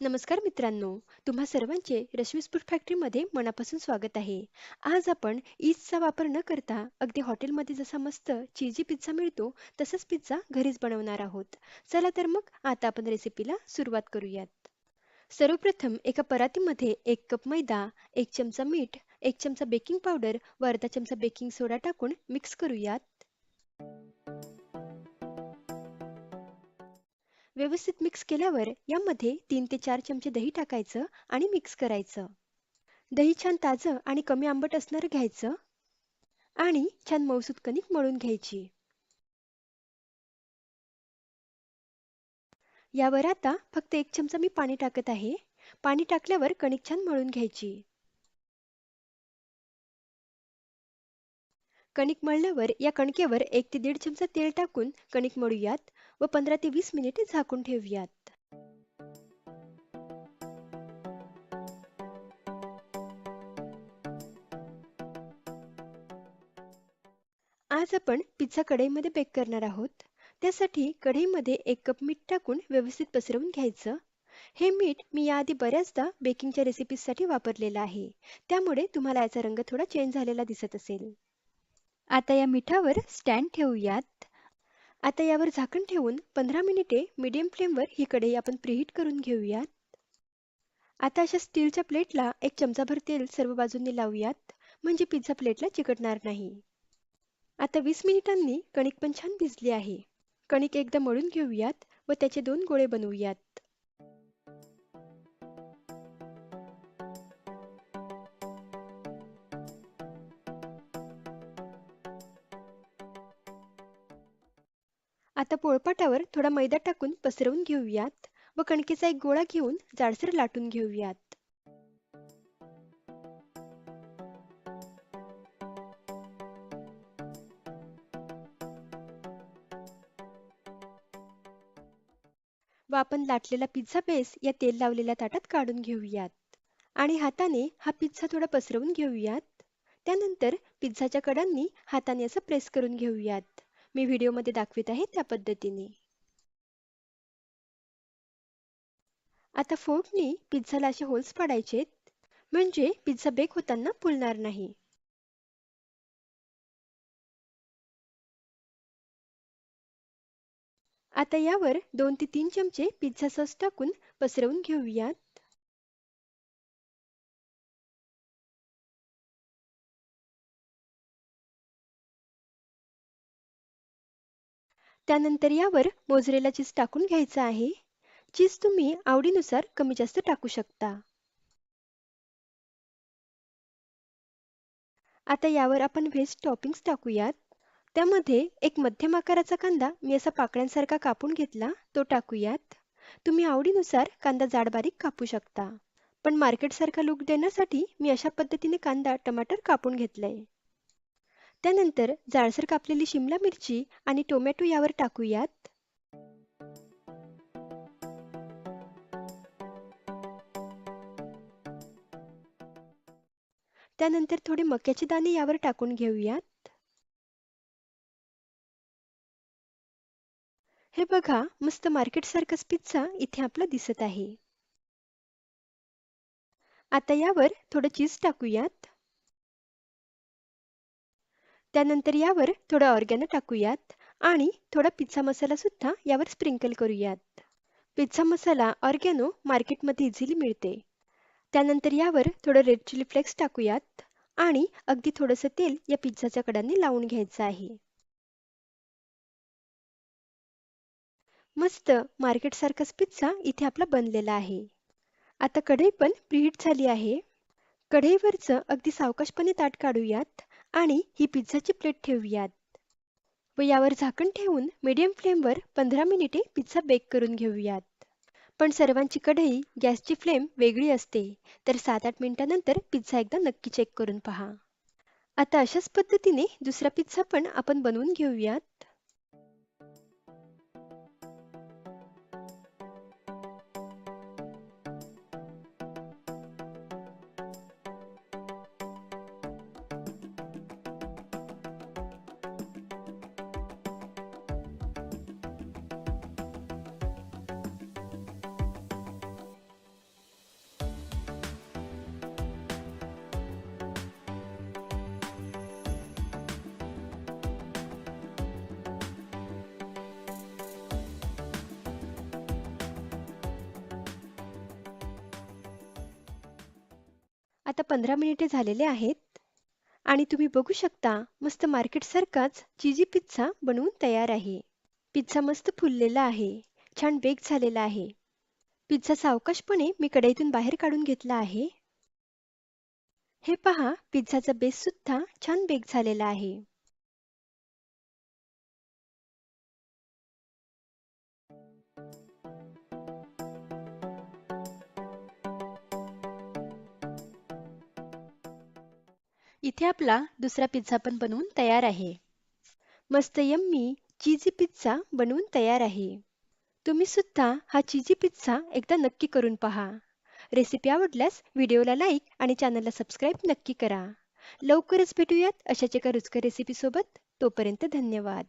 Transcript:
नमस्कार मित्रांनो तुम्हा सर्वांचे रश्मीस फूड फॅक्टरीमध्ये मनापासून स्वागत आहे. आज आपण ईस्टचा वापर न करता अगदी हॉटेलमध्ये जसा मस्त चीजी पिझ्झा मिळतो तसाच पिझ्झा घरीच बनवणार आहोत. चला तर मग आता आपण रेसिपीला सुरुवात करूयात. सर्वप्रथम एका परातीमध्ये एक कप मैदा एक चमचा मीठ एक चमचा बेकिंग पावडर व अर्धा चमचा बेकिंग सोडा टाकून मिक्स करूयात. व्यवस्थित मिक्स केल्यावर यामध्ये तीन ते चार चमचे दही टाकायचं आणि मिक्स करायचं. दही छान ताजं आणि कमी आंबट असणारं घ्यायचं आणि छान मौसूद कणिक मळून घ्यायची. यावर आता फक्त एक चमचा मी पाणी टाकत आहे. पाणी टाकल्यावर कणिक छान मळून घ्यायची. कणिक मळल्यावर या कणकेवर एक ते दीड चमचा तेल टाकून कणिक मळूयात. व पंधरा ते वीस मिनिटे झाकून ठेवूयात. आज आपण पिझ्झा कढईमध्ये बेक करणार आहोत. त्यासाठी कढईमध्ये एक कप मीठ टाकून व्यवस्थित पसरवून घ्यायचं. हे मीठ मी याआधी बऱ्याचदा बेकिंगच्या रेसिपीजसाठी वापरलेलं आहे. त्यामुळे तुम्हाला याचा रंग थोडा चेंज झालेला दिसत असेल. आता या मिठावर स्टँड ठेवूयात. आता यावर झाकण ठेवून पंधरा मिनिटे मीडियम फ्लेमवर ही कढई आपण प्रीहीट करून घेऊयात. आता अशा स्टीलच्या प्लेटला एक चमचाभर तेल सर्व बाजूंनी लावूयात म्हणजे पिझ्झा प्लेटला चिकटणार नाही. आता वीस मिनिटांनी कणिक पण छान भिजली आहे. कणिक एकदा मळून घेऊयात व त्याचे दोन गोळे बनवूयात. आता पोळपाटावर थोडा मैदा टाकून पसरवून घेऊयात व कणकेचा एक गोळा घेऊन जाडसर लाटून घेऊयात. व आपण लाटलेला पिझ्झा बेस या तेल लावलेल्या ताटात काढून घेऊयात. आणि हाताने हा पिझ्झा थोडा पसरवून घेऊयात. त्यानंतर पिझ्झाच्या कडांनी हाताने असं प्रेस करून घेऊयात. मी व्हिडिओमध्ये दाखवित आहे त्या पद्धतीने. आता फोर्कनी पिझ्झाला असे होल्स पाडायचेत म्हणजे पिझ्झा बेक होताना फुलणार नाही. आता यावर दोन ते तीन चमचे पिझ्झा सॉस टाकून पसरवून घेऊयात. त्यानंतर यावर मोजरेला चीज टाकून घ्यायचं आहे. चीज तुम्ही आवडीनुसार कमी जास्त टाकू शकता. आता यावर आपण व्हेज टॉपिंग्स टाकूयात. त्यामध्ये एक मध्यम आकाराचा कांदा मी असा पाकळ्यांसारखा कापून घेतला तो टाकूयात. तुम्ही आवडीनुसार कांदा जाडबारीक कापू शकता. पण मार्केटसारखा लुक देण्यासाठी मी अशा पद्धतीने कांदा टमाटर कापून घेतलंय. त्यानंतर जाडसर कापलेली शिमला मिरची आणि टोमॅटो यावर टाकूयात. त्यानंतर थोडे मक्याचे दाणे यावर टाकून घेऊयात. हे बघा मस्त मार्केट सारखाच पिझ्झा इथे आपला दिसत आहे. आता यावर थोडं चीज टाकूयात. त्यानंतर यावर थोडा ऑर्गॅनो टाकूयात आणि थोडा पिझ्झा मसाला सुद्धा यावर स्प्रिंकल करूयात. पिझ्झा मसाला ऑर्गॅनो मार्केटमध्ये इझिली मिळते. त्यानंतर यावर थोडं रेड चिली फ्लेक्स टाकूयात आणि अगदी थोडंसं तेल या पिझ्झाच्या कडांनी लावून घ्यायचं आहे. मस्त मार्केट सारखाच पिझ्झा इथे आपला बनलेला आहे. आता कढई पण प्रीहीट झाली आहे. कढईवरचं अगदी सावकाशपणे ताट काढूयात. आणि ही पिझ्झाची प्लेट ठेवूयात. व यावर झाकण ठेवून मीडियम फ्लेमवर पंधरा मिनिटे पिझ्झा बेक करून घेऊयात. पण सर्वांची कढई गॅसची फ्लेम वेगळी असते. तर सात आठ मिनिटानंतर पिझ्झा एकदा नक्की चेक करून पहा. आता अशाच पद्धतीने दुसरा पिझ्झा पण आपण बनवून घेऊयात. आता पंधरा मिनिटे झालेले आहेत. आणि तुम्ही बघू शकता मस्त मार्केटसारखाच चिजी पिझ्झा बनवून तयार आहे. पिझ्झा मस्त फुललेला आहे. छान बेक झालेला आहे. पिझ्झा सावकाशपणे मी कढईतून बाहेर काढून घेतला आहे. हे पहा पिझ्झाचा बेस सुद्धा छान बेक झालेला आहे. इथे आपला दुसरा पिझ्झा पण बनवून तयार आहे. मस्त यम्मी चीजी पिझ्झा बनवून तयार आहे. तुम्ही सुद्धा हा चीजी पिझ्झा एकदा नक्की करून पहा. रेसिपी आवडल्यास व्हिडिओला लाईक आणि चॅनलला सबस्क्राईब नक्की करा. लवकरच भेटूयात अशाच एका रुचकर रेसिपीसोबत तोपर्यंत धन्यवाद.